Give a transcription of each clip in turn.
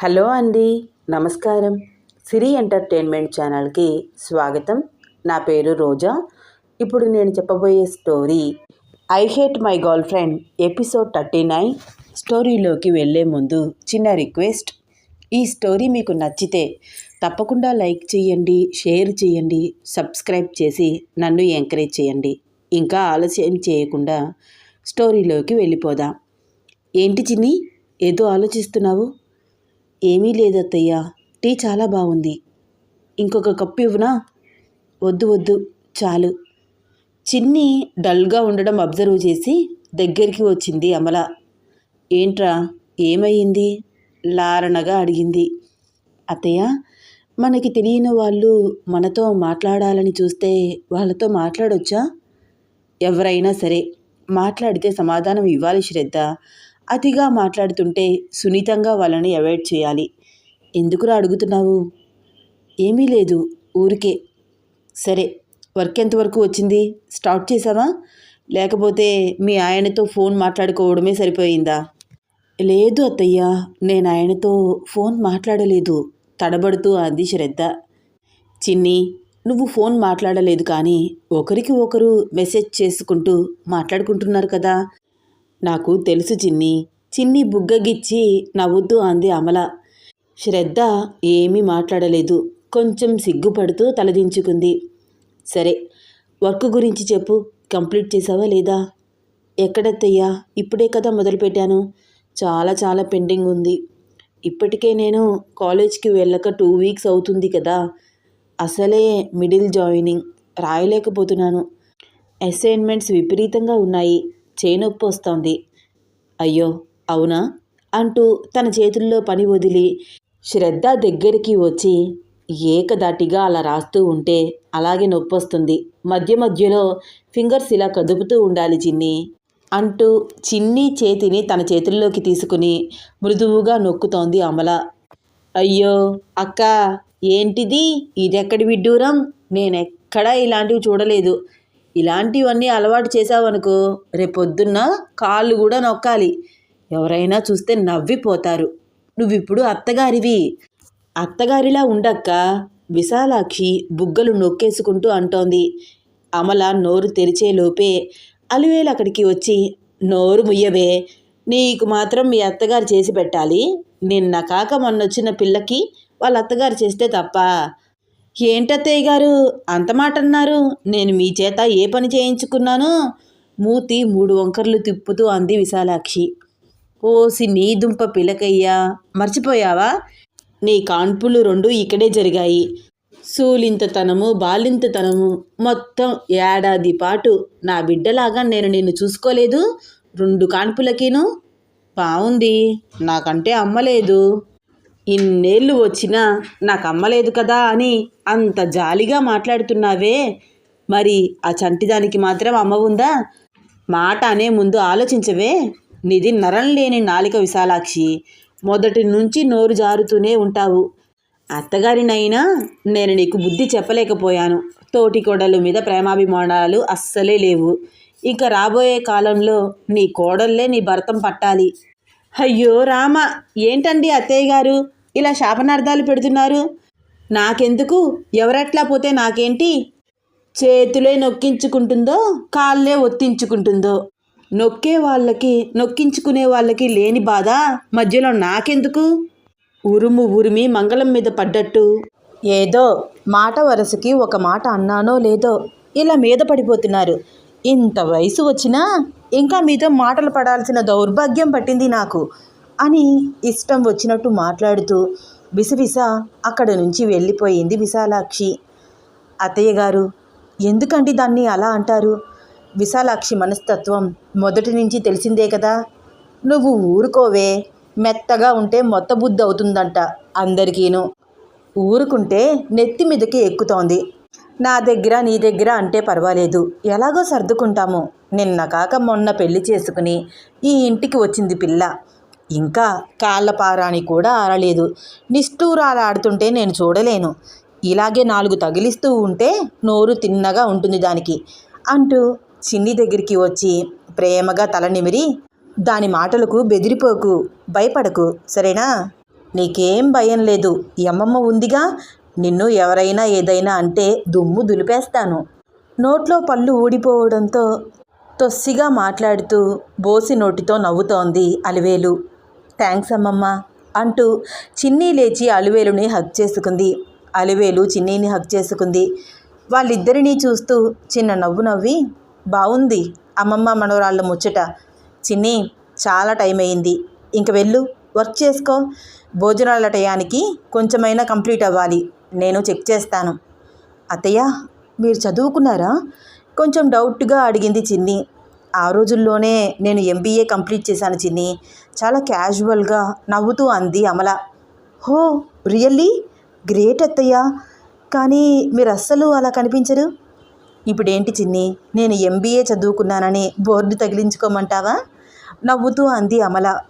Hello అండి నమస్కారం. సిరి entertainment ఛానల్కి స్వాగతం. నా పేరు రోజా. ఇప్పుడు నేను చెప్పబోయే story I hate my girlfriend episode thirty nine. స్టోరీలోకి వెళ్ళే ముందు చిన్న రిక్వెస్ట్. ఈ స్టోరీ మీకు నచ్చితే తప్పకుండా లైక్ చేయండి షేర్ చేయండి సబ్స్క్రైబ్ చేసి నన్ను ఎంకరేజ్ చేయండి. ఇంకా ఆలస్యం చేయకుండా స్టోరీలోకి వెళ్ళిపోదాం. ఏంటి చిన్ని ఏదో ఆలోచిస్తున్నావు? ఏమీ లేదు టీ చాలా బాగుంది. ఇంకొక కప్పు ఇవ్వనా? వద్దు వద్దు. చాలు. చిన్ని డల్గా ఉండడం అబ్జర్వ్ చేసి దగ్గరికి వచ్చింది అమల. ఏంట్రా? ఏమయ్యింది లారణగా అడిగింది. అత్తయ్య మనకి తెలియని వాళ్ళు మనతో మాట్లాడాలని చూస్తే వాళ్ళతో మాట్లాడొచ్చా? ఎవరైనా సరే మాట్లాడితే సమాధానం ఇవ్వాలి శ్రద్ధ. అతిగా మాట్లాడుతుంటే సున్నితంగా వాళ్ళని అవాయిడ్ చేయాలి. ఎందుకురా అడుగుతున్నావు? ఏమీ లేదు ఊరికే. సరే వర్క్ ఎంతవరకు వచ్చింది? స్టార్ట్ చేసావా? లేకపోతే మీ ఆయనతో ఫోన్ మాట్లాడుకోవడమే సరిపోయిందా? లేదు అత్తయ్య నేను ఆయనతో ఫోన్ మాట్లాడలేదు తడబడుతూ అంది శ్రద్ధ. చిన్ని నువ్వు ఫోన్ మాట్లాడలేదు కానీ ఒకరికి ఒకరు మెసేజ్ చేసుకుంటూ మాట్లాడుకుంటున్నారు కదా. నాకు తెలుసు చిన్ని. చిన్ని బుగ్గగిచ్చి నవ్వుతూ అంది అమల. శ్రద్ధ ఏమీ మాట్లాడలేదు. కొంచెం సిగ్గుపడుతూ తలదించుకుంది సరే వర్క్ గురించి చెప్పు. కంప్లీట్ చేసావా లేదా? ఎక్కడత్తయ్యా? ఇప్పుడే కదా మొదలుపెట్టాను. చాలా చాలా పెండింగ్ ఉంది. ఇప్పటికే నేను కాలేజ్కి వెళ్ళక టూ వీక్స్ అవుతుంది కదా. అసలే మిడిల్ జాయినింగ్. రాయలేకపోతున్నాను. అసైన్మెంట్స్ విపరీతంగా ఉన్నాయి. చేనొప్పి వస్తోంది. అయ్యో అవునా? అంటూ తన చేతుల్లో పని వదిలి శ్రద్ధ దగ్గరికి వచ్చి ఏకదాటిగా అలా రాస్తూ ఉంటే అలాగే నొప్పొస్తుంది. మధ్య మధ్యలో ఫింగర్స్ ఇలా కదుపుతూ ఉండాలి చిన్ని అంటూ చిన్ని చేతిని తన చేతుల్లోకి తీసుకుని మృదువుగా నొక్కుతోంది అమల. అయ్యో అక్క ఏంటిది? ఇదెక్కడి విడ్డూరం? నేనెక్కడా ఇలాంటివి చూడలేదు. ఇలాంటివన్నీ అలవాటు చేసావనుకో రేపొద్దున్న కాళ్ళు కూడా నొక్కాలి. ఎవరైనా చూస్తే నవ్విపోతారు. నువ్విప్పుడు అత్తగారివి. అత్తగారిలా ఉండక్క. విశాలాక్షి బుగ్గలు నొక్కేసుకుంటూ అంటోంది. అమల నోరు తెరిచేలోపే అలివేలు అక్కడికి వచ్చి నోరు ముయ్యవే. నీకు మాత్రం మీ అత్తగారు చేసి పెట్టాలి. నిన్న కాక మొన్నొచ్చిన పిల్లకి వాళ్ళ అత్తగారు చేస్తే తప్ప ఏంటత్తయ్య గారు? అంత మాట అన్నారు నేను మీ చేత ఏ పని చేయించుకున్నాను? మూతి మూడు వంకర్లు తిప్పుతూ అంది విశాలాక్షి. ఓసి నీ దుంప పిలకయ్యా మర్చిపోయావా? నీ కాన్పులు రెండు ఇక్కడే జరిగాయి. సూలింతతనము బాలింతతనము మొత్తం ఏడాది పాటు నా బిడ్డలాగా నేను నిన్ను చూసుకోలేదు. రెండు కాన్పులకిను? బాగుంది నాకంటే అమ్మలేదు ఇన్నేళ్ళు వచ్చినా నాకు అమ్మలేదు కదా అని అంత జాలిగా మాట్లాడుతున్నావే. మరి ఆ చంటిదానికి మాత్రం అమ్మ ఉందా? మాట అనే ముందు ఆలోచించవే. నిధి నరం లేని నాలిక విశాలాక్షి మొదటి నుంచి నోరు జారుతూనే ఉంటావు. అత్తగారినైనా నేను నీకు బుద్ధి చెప్పలేకపోయాను. తోటి కోడల మీద ప్రేమాభిమానాలు అస్సలే లేవు. ఇక రాబోయే కాలంలో నీ కోడల్లే నీ భర్తం పట్టాలి. అయ్యో రామ ఏంటండి అత్తయ్య గారు? ఇలా శాపనార్థాలు పెడుతున్నారు? నాకెందుకు? ఎవరట్లా పోతే నాకేంటి? చేతులే నొక్కించుకుంటుందో కాళ్ళే ఒత్తించుకుంటుందో? నొక్కే వాళ్ళకి నొక్కించుకునే వాళ్ళకి లేని బాధ? మధ్యలో నాకెందుకు? ఉరుము ఉరిమి మంగళం మీద పడ్డట్టు. ఏదో మాట వరసకి ఒక మాట అన్నానో లేదో ఇలా మీద పడిపోతున్నారు. ఇంత వయసు వచ్చినా ఇంకా మీతో మాటలు పడాల్సిన దౌర్భాగ్యం పట్టింది నాకు. అని ఇష్టం వచ్చినట్టు మాట్లాడుతూ విసవిస అక్కడ నుంచి వెళ్ళిపోయింది విశాలాక్షి. అత్తయ్య గారు ఎందుకండి దాన్ని అలా అంటారు? విశాలాక్షి మనస్తత్వం మొదటి నుంచి తెలిసిందే కదా. నువ్వు ఊరుకోవే మెత్తగా ఉంటే మొత్త బుద్ధి అవుతుందంట అందరికీను. ఊరుకుంటే నెత్తి మీదకి ఎక్కుతోంది. నా దగ్గర నీ దగ్గర అంటే పర్వాలేదు. ఎలాగో సర్దుకుంటాము. నిన్న కాక మొన్న పెళ్ళి చేసుకుని ఈ ఇంటికి వచ్చింది పిల్ల. ఇంకా కాళ్ళపారాని కూడా ఆరలేదు నిష్ఠూరాలు ఆడుతుంటే నేను చూడలేను. ఇలాగే నాలుగు తగిలిస్తూ ఉంటే నోరు తిన్నగా ఉంటుంది దానికి అంటూ చిన్ని దగ్గరికి వచ్చి ప్రేమగా తల నిమిరి దాని మాటలకు బెదిరిపోకు భయపడకు సరేనా? నీకేం భయం లేదు. ఈ అమ్మమ్మ ఉందిగా. నిన్ను ఎవరైనా ఏదైనా అంటే దుమ్ము దులిపేస్తాను. నోట్లో పళ్ళు ఊడిపోవడంతో తొస్సిగా మాట్లాడుతూ బోసి నోటితో నవ్వుతోంది అలివేలు. థ్యాంక్స్ అమ్మమ్మ అంటూ చిన్ని లేచి అలివేలుని హక్ చేసుకుంది. అలివేలు చిన్నీని హక్ చేసుకుంది. వాళ్ళిద్దరినీ చూస్తూ చిన్న నవ్వు నవ్వి బాగుంది అమ్మమ్మ మనవరాళ్ళ ముచ్చట. చిన్ని చాలా టైం అయింది ఇంక వెళ్ళు వర్క్ చేసుకో. భోజనాల టయానికి కొంచెమైనా కంప్లీట్ అవ్వాలి. నేను చెక్ చేస్తాను. అత్తయ్య మీరు చదువుకున్నారా? కొంచెం డౌట్గా అడిగింది చిన్ని. ఆ రోజుల్లోనే నేను ఎంబీఏ కంప్లీట్ చేశాను చిన్ని. చాలా క్యాజువల్గా నవ్వుతూ అంది అమల. హో రియల్లీ? గ్రేట్ అత్తయ్య. కానీ మీరు అస్సలు అలా కనిపించరు? ఇప్పుడేంటి చిన్ని? నేను ఎంబీఏ చదువుకున్నానని బోర్డు తగిలించుకోమంటావా? నవ్వుతూ అంది అమల.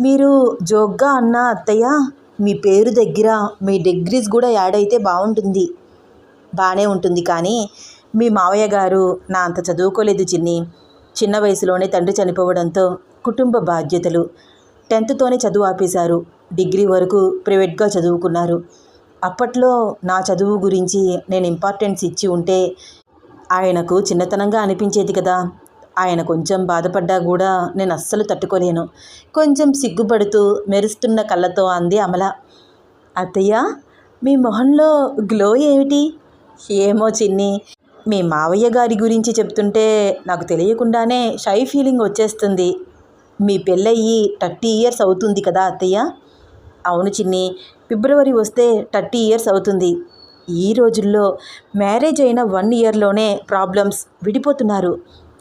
మీరు జోగ్గా అన్న అత్తయ్య మీ పేరు దగ్గర మీ డిగ్రీస్ కూడా యాడ్ అయితే బాగుంటుంది. బాగానే ఉంటుంది కానీ మీ మావయ్య గారు నా అంత చదువుకోలేదు చిన్ని. చిన్న వయసులోనే తండ్రి చనిపోవడంతో కుటుంబ బాధ్యతలు. టెన్త్తోనే చదువు ఆపేశారు. డిగ్రీ వరకు ప్రైవేట్గా చదువుకున్నారు. అప్పట్లో నా చదువు గురించి నేను ఇంపార్టెన్స్ ఇచ్చి ఉంటే ఆయనకు చిన్నతనంగా అనిపించేది కదా. ఆయన కొంచెం బాధపడ్డా కూడా నేను అస్సలు తట్టుకోలేను. కొంచెం సిగ్గుపడుతూ మెరుస్తున్న కళ్ళతో అంది అమల. అత్తయ్య మీ మొహంలో గ్లో ఏమిటి? ఏమో చిన్ని మీ మావయ్య గారి గురించి చెప్తుంటే నాకు తెలియకుండానే షై ఫీలింగ్ వచ్చేస్తుంది. మీ పెళ్ళయ్యి థర్టీ ఇయర్స్ అవుతుంది కదా అత్తయ్య? అవును చిన్ని. ఫిబ్రవరి వస్తే థర్టీ ఇయర్స్ అవుతుంది. ఈ రోజుల్లో మ్యారేజ్ అయిన వన్ ఇయర్లోనే ప్రాబ్లమ్స్ విడిపోతున్నారు.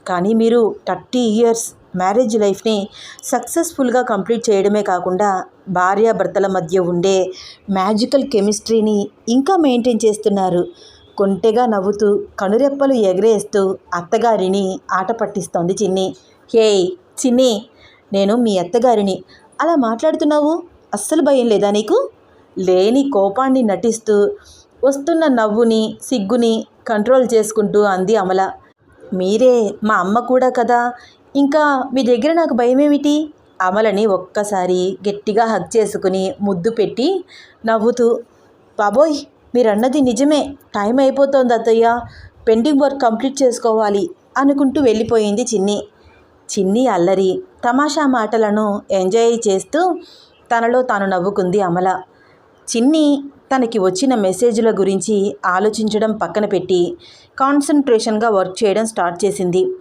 కానీ మీరు థర్టీ ఇయర్స్ మ్యారేజ్ లైఫ్ని సక్సెస్ఫుల్గా కంప్లీట్ చేయడమే కాకుండా భార్యాభర్తల మధ్య ఉండే మ్యాజికల్ కెమిస్ట్రీని ఇంకా మెయింటైన్ చేస్తున్నారు. కొంటెగా నవ్వుతూ కనురెప్పలు ఎగరేస్తూ అత్తగారిని ఆట పట్టిస్తోంది చిన్ని. హే చిన్ని నేను మీ అత్తగారిని. అలా మాట్లాడుతున్నావు? అస్సలు భయం లేదా నీకు? లేని కోపాన్ని నటిస్తూ వస్తున్న నవ్వుని సిగ్గుని కంట్రోల్ చేసుకుంటూ అంది అమల. మీరే మా అమ్మ కూడా కదా? ఇంకా మీ దగ్గర నాకు భయమేమిటి? అమలని ఒక్కసారి గట్టిగా హక్ చేసుకుని ముద్దు పెట్టి నవ్వుతూ బాబోయ్ మీరన్నది నిజమే. టైం అయిపోతోంది అత్తయ్య. పెండింగ్ వర్క్ కంప్లీట్ చేసుకోవాలి అనుకుంటూ వెళ్ళిపోయింది చిన్ని. చిన్ని అల్లరి తమాషా మాటలను ఎంజాయ్ చేస్తూ తనలో తాను నవ్వుకుంది అమల. చిన్ని తనకి వచ్చిన మెసేజ్ల గురించి ఆలోచించడం పక్కన పెట్టి కాన్సన్ట్రేషన్గా వర్క్ చేయడం స్టార్ట్ చేసింది.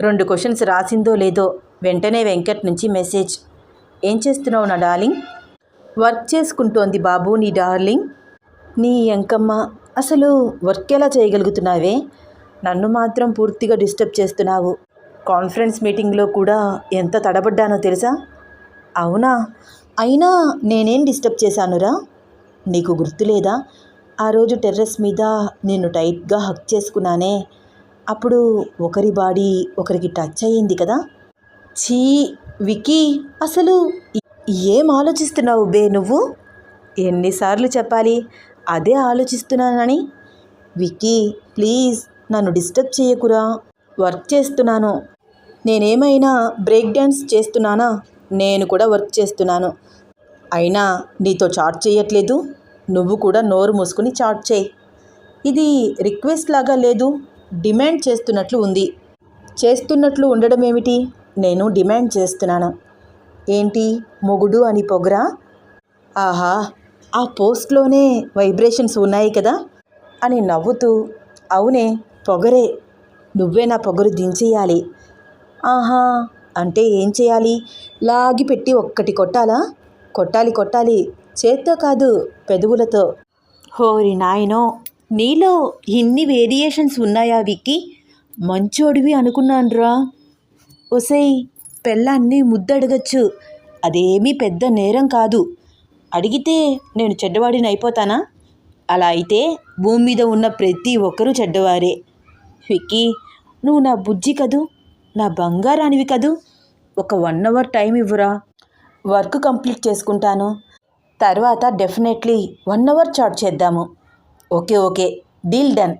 రెండు క్వశ్చన్స్ రాసిందో లేదో వెంటనే వెంకట్ నుంచి మెసేజ్. ఏం చేస్తున్నావు నా డార్లింగ్? వర్క్ చేసుకుంటోంది బాబు నీ డార్లింగ్. నీ ఎంకమ్మ అసలు వర్క్ ఎలా చేయగలుగుతున్నావే? నన్ను మాత్రం పూర్తిగా డిస్టర్బ్ చేస్తున్నావు. కాన్ఫరెన్స్ మీటింగ్లో కూడా ఎంత తడబడ్డానో తెలుసా? అవునా? అయినా నేనేం డిస్టర్బ్ చేశానురా? నీకు గుర్తులేదా ఆ రోజు టెర్రస్ మీద నేను టైట్గా హక్ చేసుకున్నానే. అప్పుడు ఒకరి బాడీ ఒకరికి టచ్ అయ్యింది కదా? చీ వికీ అసలు ఏం ఆలోచిస్తున్నావు బే నువ్వు? ఎన్నిసార్లు చెప్పాలి అదే ఆలోచిస్తున్నానని. వికీ ప్లీజ్ నన్ను డిస్టర్బ్ చేయకురా. వర్క్ చేస్తున్నాను. నేనేమైనా బ్రేక్ డ్యాన్స్ చేస్తున్నానా? నేను కూడా వర్క్ చేస్తున్నాను. అయినా నీతో చాట్ చేయట్లేదు. నువ్వు కూడా నోరు మూసుకుని చాట్ చేయి. ఇది రిక్వెస్ట్ లాగా లేదు. డిమాండ్ చేస్తున్నట్లు ఉంది. చేస్తున్నట్లు ఉండడం ఏమిటి? నేను డిమాండ్ చేస్తున్నాను. ఏంటి? మొగుడు అని పొగరా? ఆహా! ఆ పోస్ట్లోనే వైబ్రేషన్స్ ఉన్నాయి కదా? అని నవ్వుతూ అవునే పొగరే. నువ్వే నా పొగరు దించేయాలి. ఆహా అంటే ఏం చేయాలి? లాగి పెట్టి ఒక్కటి కొట్టాలా? కొట్టాలి కొట్టాలి. చేత్తో కాదు పెదవులతో. హోరి నాయనో నీలో ఇన్ని వేరియేషన్స్ ఉన్నాయా విక్కి? మంచోడివి అనుకున్నాన్రా. ఒసేయ్ పెళ్ళాన్ని ముద్దడగచ్చు. అదేమీ పెద్ద నేరం కాదు. అడిగితే నేను చెడ్డవాడిని అయిపోతానా? అలా అయితే భూమి మీద ఉన్న ప్రతి ఒక్కరూ చెడ్డవారే. విక్కీ నువ్వు నా బుజ్జి కదూ? నా బంగారానివి కదూ? ఒక వన్ అవర్ టైం ఇవ్వురా. వర్క్ కంప్లీట్ చేసుకుంటాను. తర్వాత డెఫినెట్లీ వన్ అవర్ చాట్ చేద్దాము. Okay okay. Deal done.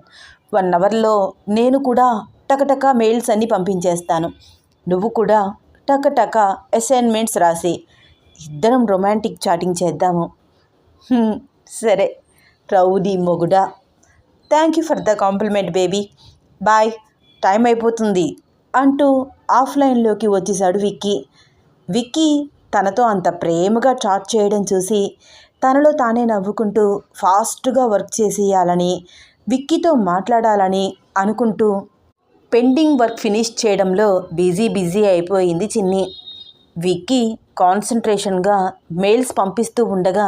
One అవర్లో నేను కూడా టకటక మెయిల్స్ అన్నీ పంపించేస్తాను. నువ్వు కూడా టకటక అసైన్మెంట్స్ రాసి ఇద్దరం రొమాంటిక్ చాటింగ్ చేద్దాము. సరే. Rowdy మొగుడా. Thank you for the compliment baby boy time అయిపోతుంది అంటూ ఆఫ్లైన్లోకి వచ్చేశాడు విక్కీ. విక్కీ తనతో అంత ప్రేమగా చాట్ చేయడం చూసి తనలో తానే నవ్వుకుంటూ ఫాస్ట్గా వర్క్ చేసేయాలని విక్కీతో మాట్లాడాలని అనుకుంటూ పెండింగ్ వర్క్ ఫినిష్ చేయడంలో బిజీ బిజీ అయిపోయింది చిన్ని. విక్కీ కాన్సన్ట్రేషన్గా మెయిల్స్ పంపిస్తూ ఉండగా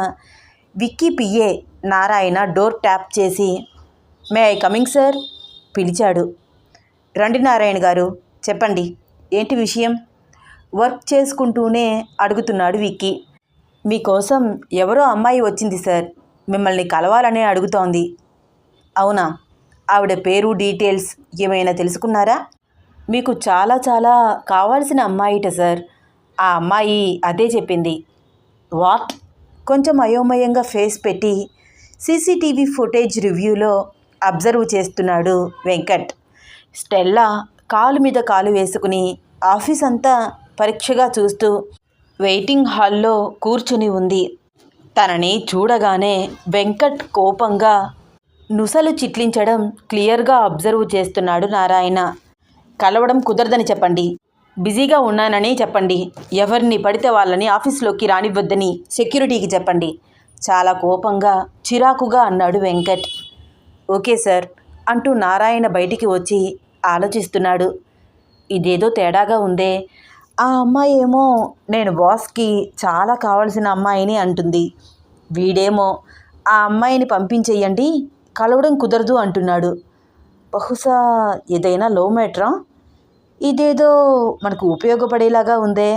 Vicky PA Narayana door tap చేసి మే ఐ కమింగ్ సార్? పిలిచాడు. రండి నారాయణ గారు చెప్పండి ఏంటి విషయం? వర్క్ చేసుకుంటూనే అడుగుతున్నాడు విక్కీ. మీకోసం ఎవరో అమ్మాయి వచ్చింది సార్ మిమ్మల్ని కలవాలనే అడుగుతోంది. అవునా? ఆవిడ పేరు డీటెయిల్స్ ఏమైనా తెలుసుకున్నారా? మీకు చాలా చాలా కావాల్సిన అమ్మాయిట సార్. ఆ అమ్మాయి అదే చెప్పింది. వాట్? కొంచెం అయోమయంగా ఫేస్ పెట్టి సీసీటీవీ ఫుటేజ్ రివ్యూలో అబ్జర్వ్ చేస్తున్నాడు వెంకట్. స్టెల్లా కాలు మీద కాలు వేసుకుని ఆఫీస్ అంతా పరీక్షగా చూస్తూ వెయిటింగ్ హాల్లో కూర్చుని ఉంది. తనని చూడగానే వెంకట్ కోపంగా నుసలు చిట్లించడం క్లియర్గా అబ్జర్వ్ చేస్తున్నాడు నారాయణ. కలవడం కుదరదని చెప్పండి. బిజీగా ఉన్నానని చెప్పండి. ఎవరిని పడితే వాళ్ళని ఆఫీస్లోకి రానివ్వద్దని సెక్యూరిటీకి చెప్పండి. చాలా కోపంగా చిరాకుగా అన్నాడు వెంకట్. ఓకే సార్ అంటూ నారాయణ బయటికి వచ్చి ఆలోచిస్తున్నాడు. ఇదేదో తేడాగా ఉందే. ఆ అమ్మాయి ఏమో నేను బాస్కి చాలా కావాల్సిన అమ్మాయిని అంటుంది. వీడేమో ఆ అమ్మాయిని పంపించేయండి కలవడం కుదరదు అంటున్నాడు. బహుశా ఏదైనా లో మ్యాటరా ఇదేదో మనకు ఉపయోగపడేలాగా ఉందే.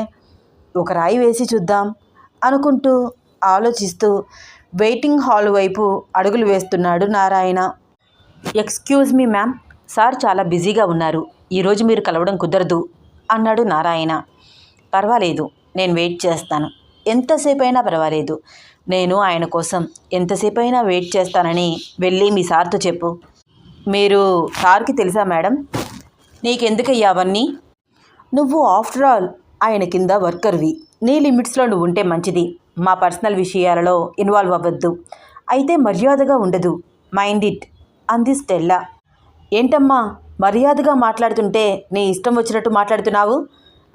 ఒక రాయి వేసి చూద్దాం అనుకుంటూ ఆలోచిస్తూ వెయిటింగ్ హాల్ వైపు అడుగులు వేస్తున్నాడు Narayana. Excuse me ma'am sir చాలా బిజీగా ఉన్నారు. ఈరోజు మీరు కలవడం కుదరదు అన్నాడు నారాయణ. పర్వాలేదు నేను వెయిట్ చేస్తాను. ఎంతసేపు అయినా పర్వాలేదు. నేను ఆయన కోసం ఎంతసేపు అయినా వెయిట్ చేస్తానని వెళ్ళి మీ సార్తో చెప్పు. మీరు సార్కి తెలుసా మేడం? నీకెందుకయ్యా అవన్నీ? నువ్వు ఆఫ్టర్ ఆల్ ఆయన కింద వర్కర్వి. నీ లిమిట్స్లో నువ్వు ఉంటే మంచిది. మా పర్సనల్ విషయాలలో ఇన్వాల్వ్ అవ్వద్దు. అయితే మర్యాదగా ఉండదు. Mind it. అంది స్టెల్లా. ఏంటమ్మా? మర్యాదగా మాట్లాడుతుంటే నీ ఇష్టం వచ్చినట్టు మాట్లాడుతున్నావు?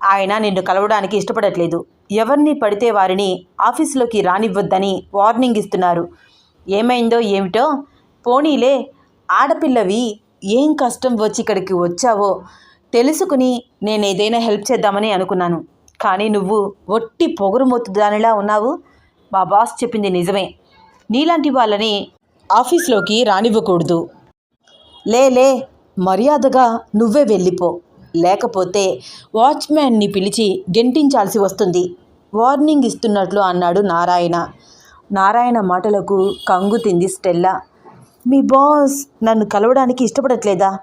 ఆయన నిన్ను కలవడానికి ఇష్టపడట్లేదు. ఎవరిని పడితే వారిని ఆఫీసులోకి రానివ్వద్దని వార్నింగ్ ఇస్తున్నారు. ఏమైందో ఏమిటో? పోనీలే. ఆడపిల్లవి ఏం కష్టం వచ్చి ఇక్కడికి వచ్చావో తెలుసుకుని నేను ఏదైనా హెల్ప్ చేద్దామని అనుకున్నాను. కానీ నువ్వు ఒట్టి పొగరుమొత్తు దానిలా ఉన్నావు. మా బాస్ చెప్పింది నిజమే. నీలాంటి వాళ్ళని ఆఫీస్లోకి రానివ్వకూడదు. లే లే మర్యాదగా నువ్వే వెళ్ళిపో. లేకపోతే వాచ్మ్యాన్ని పిలిచి గెంటించాల్సి వస్తుంది. వార్నింగ్ ఇస్తున్నట్లు అన్నాడు నారాయణ. నారాయణ మాటలకు కంగు తింది స్టెల్లా. మీ బాస్ నన్ను కలవడానికి ఇష్టపడట్లేదా?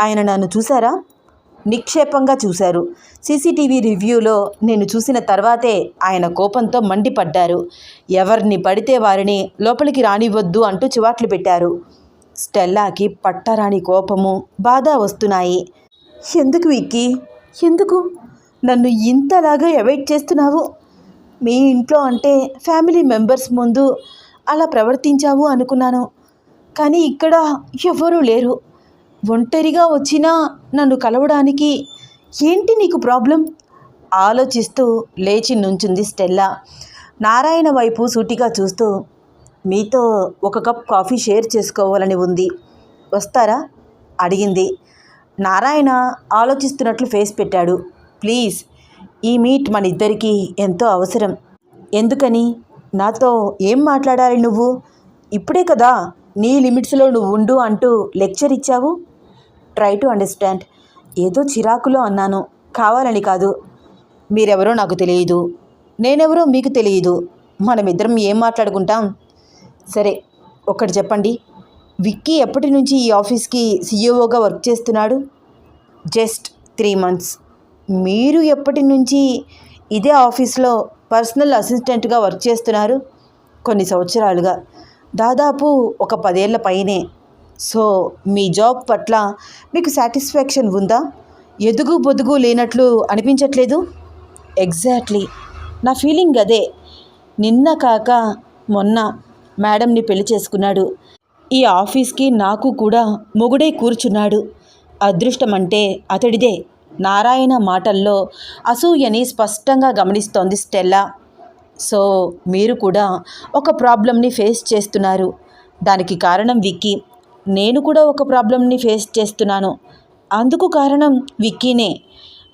ఆయన నన్ను చూసారా నిక్షేపంగా చూశారు. సీసీటీవీ రివ్యూలో నేను చూసిన తర్వాతే ఆయన కోపంతో మండిపడ్డారు. ఎవరిని పడితే వారిని లోపలికి రానివ్వద్దు అంటూ చివాట్లు పెట్టారు. స్టెల్లాకి పట్టరాని కోపము బాధ వస్తున్నాయి. ఎందుకు విక్కీ? ఎందుకు? నన్ను ఇంతలాగా అవాయిడ్ చేస్తున్నావు? మీ ఇంట్లో అంటే ఫ్యామిలీ మెంబర్స్ ముందు అలా ప్రవర్తించావు అనుకున్నాను. కానీ ఇక్కడ ఎవరూ లేరు. ఒంటరిగా వచ్చినా నన్ను కలవడానికి ఏంటి నీకు ప్రాబ్లం? ఆలోచిస్తూ లేచి నుంచుంది స్టెల్లా. నారాయణ వైపు సూటిగా చూస్తూ మీతో ఒక కప్ కాఫీ షేర్ చేసుకోవాలని ఉంది. వస్తారా? అడిగింది. నారాయణ ఆలోచిస్తున్నట్లు ఫేస్ పెట్టాడు. ప్లీజ్ ఈ మీట్ మన ఇద్దరికీ ఎంతో అవసరం. ఎందుకని? నాతో ఏం మాట్లాడాలి నువ్వు? ఇప్పుడే కదా నీ లిమిట్స్లో నువ్వు ఉండు అంటూ లెక్చర్ ఇచ్చావు? Try to understand. ఏదో చిరాకులో అన్నాను. కావాలని కాదు. మీరెవరో నాకు తెలియదు. నేనెవరో మీకు తెలియదు. మనమిద్దరం ఏం మాట్లాడుకుంటాం? సరే ఒకటి చెప్పండి. విక్కీ ఎప్పటి నుంచి ఈ ఆఫీస్కి సీఈఓగా వర్క్ చేస్తున్నాడు? Just three months. మీరు ఎప్పటి నుంచి ఇదే ఆఫీస్లో పర్సనల్ అసిస్టెంట్గా వర్క్ చేస్తున్నారు? కొన్ని సంవత్సరాలుగా. దాదాపు ఒక పదేళ్ళ పైనే. సో మీ జాబ్ పట్ల మీకు సాటిస్ఫాక్షన్ ఉందా? ఎదుగు బొదుగు లేనట్లు అనిపించట్లేదు? ఎగ్జాక్ట్లీ. నా ఫీలింగ్ అదే. నిన్న కాక మొన్న మేడంని పెళ్ళి చేసుకున్నాడు. ఈ ఆఫీస్కి నాకు కూడా మొగుడే కూర్చున్నాడు. అదృష్టం అంటే అతడిదే. నారాయణ మాటల్లో అసూయని స్పష్టంగా గమనిస్తోంది స్టెల్లా. సో మీరు కూడా ఒక ప్రాబ్లమ్ని ఫేస్ చేస్తున్నారు. దానికి కారణం విక్కీ. నేను కూడా ఒక ప్రాబ్లంని ఫేస్ చేస్తున్నాను. అందుకు కారణం విక్కీనే.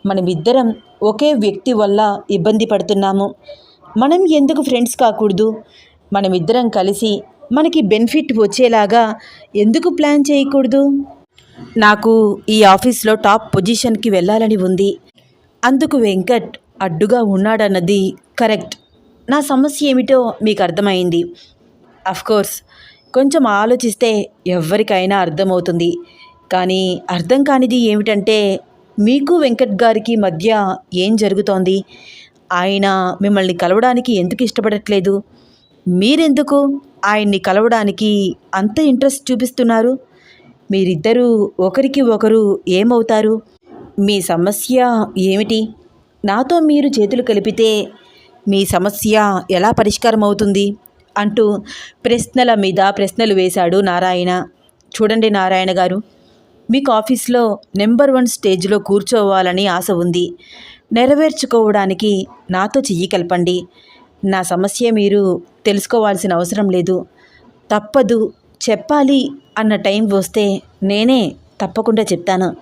మనమిద్దరం ఒకే వ్యక్తి వల్ల ఇబ్బంది పడుతున్నాము. మనం ఎందుకు ఫ్రెండ్స్ కాకూడదు? మనమిద్దరం కలిసి మనకి బెనిఫిట్ వచ్చేలాగా ఎందుకు ప్లాన్ చేయకూడదు? నాకు ఈ ఆఫీస్లో టాప్ పొజిషన్కి వెళ్ళాలని ఉంది. అందుకు వెంకట్ అడ్డుగా ఉన్నాడన్నది కరెక్ట్. నా సమస్య ఏమిటో మీకు అర్థమైంది. కోర్స్ కొంచెం ఆలోచిస్తే ఎవరికైనా అర్థమవుతుంది. కానీ అర్థం కానిది ఏమిటంటే మీకు వెంకట్ గారికి మధ్య ఏం జరుగుతోంది? ఆయన మిమ్మల్ని కలవడానికి ఎందుకు ఇష్టపడట్లేదు? మీరెందుకు ఆయన్ని కలవడానికి అంత ఇంట్రెస్ట్ చూపిస్తున్నారు? మీరిద్దరూ ఒకరికి ఒకరు ఏమవుతారు? మీ సమస్య ఏమిటి? నాతో మీరు చేతులు కలిపితే మీ సమస్య ఎలా పరిష్కారం అవుతుంది అంటూ ప్రశ్నల మీద ప్రశ్నలు వేశాడు నారాయణ. చూడండి నారాయణ గారు మీకు ఆఫీస్లో నెంబర్ వన్ స్టేజ్లో కూర్చోవాలని ఆశ ఉంది. నెరవేర్చుకోవడానికి నాతో చెయ్యి కలపండి. నా సమస్య మీరు తెలుసుకోవాల్సిన అవసరం లేదు. తప్పదు చెప్పాలి అన్న టైం వస్తే నేనే తప్పకుండా చెప్తాను.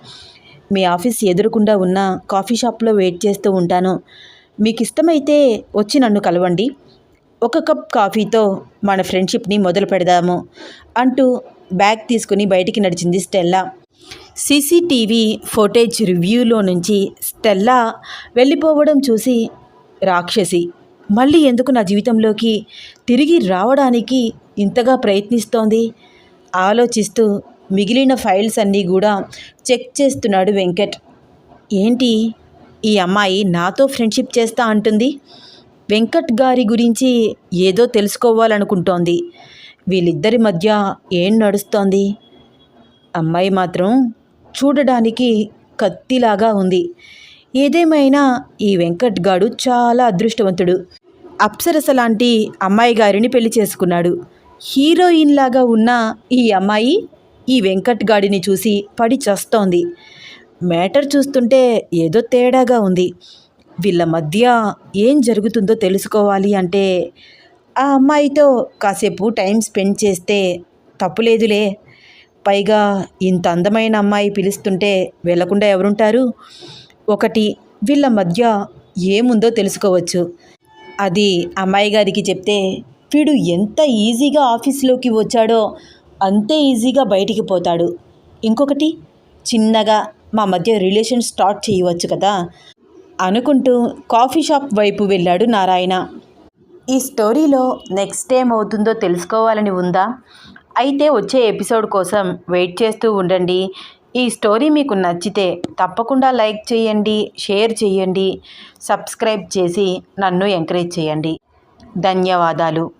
మీ ఆఫీస్ ఎదురుకుండా ఉన్న కాఫీ షాప్లో వెయిట్ చేస్తూ ఉంటాను. మీకు ఇష్టమైతే వచ్చి నన్ను కలవండి. ఒక కప్ కాఫీతో మన ఫ్రెండ్షిప్ని మొదలు పెడదాము అంటూ బ్యాగ్ తీసుకుని బయటికి నడిచింది స్టెల్లా. సీసీటీవీ ఫోటేజ్ రివ్యూలో నుంచి స్టెల్లా వెళ్ళిపోవడం చూసి రాక్షసి మళ్ళీ ఎందుకు నా జీవితంలోకి తిరిగి రావడానికి ఇంతగా ప్రయత్నిస్తోంది? ఆలోచిస్తూ మిగిలిన ఫైల్స్ అన్నీ కూడా చెక్ చేస్తున్నాడు వెంకట్. ఏంటి? ఈ అమ్మాయి నాతో ఫ్రెండ్షిప్ చేస్తా అంటుంది? వెంకట్ గారి గురించి ఏదో తెలుసుకోవాలనుకుంటోంది. వీళ్ళిద్దరి మధ్య ఏం నడుస్తోంది? అమ్మాయి మాత్రం చూడడానికి కత్తిలాగా ఉంది. ఏదేమైనా ఈ వెంకట్ గాడు చాలా అదృష్టవంతుడు. అప్సరస లాంటి అమ్మాయి గారిని పెళ్ళి చేసుకున్నాడు. హీరోయిన్ లాగా ఉన్న ఈ అమ్మాయి ఈ వెంకట్ గాడిని చూసి పడి చస్తోంది. మ్యాటర్ చూస్తుంటే ఏదో తేడాగా ఉంది. వీళ్ళ మధ్య ఏం జరుగుతుందో తెలుసుకోవాలి అంటే ఆ అమ్మాయితో కాసేపు టైం స్పెండ్ చేస్తే తప్పులేదులే. పైగా ఇంత అందమైన అమ్మాయి పిలుస్తుంటే వెళ్ళకుండా ఎవరుంటారు? ఒకటి వీళ్ళ మధ్య ఏముందో తెలుసుకోవచ్చు. అది అమ్మాయి గారికి చెప్తే వీడు ఎంత ఈజీగా ఆఫీస్లోకి వచ్చాడో అంతే ఈజీగా బయటికి పోతాడు. ఇంకొకటి చిన్నగా మా మధ్య రిలేషన్ స్టార్ట్ చేయవచ్చు కదా? అనుకుంటూ కాఫీ షాప్ వైపు వెళ్ళాడు నారాయణ. ఈ స్టోరీలో నెక్స్ట్ ఏమవుతుందో తెలుసుకోవాలని ఉందా? అయితే వచ్చే ఎపిసోడ్ కోసం వెయిట్ చేస్తూ ఉండండి. ఈ స్టోరీ మీకు నచ్చితే తప్పకుండా లైక్ చేయండి షేర్ చేయండి సబ్స్క్రైబ్ చేసి నన్ను ఎంకరేజ్ చేయండి. ధన్యవాదాలు.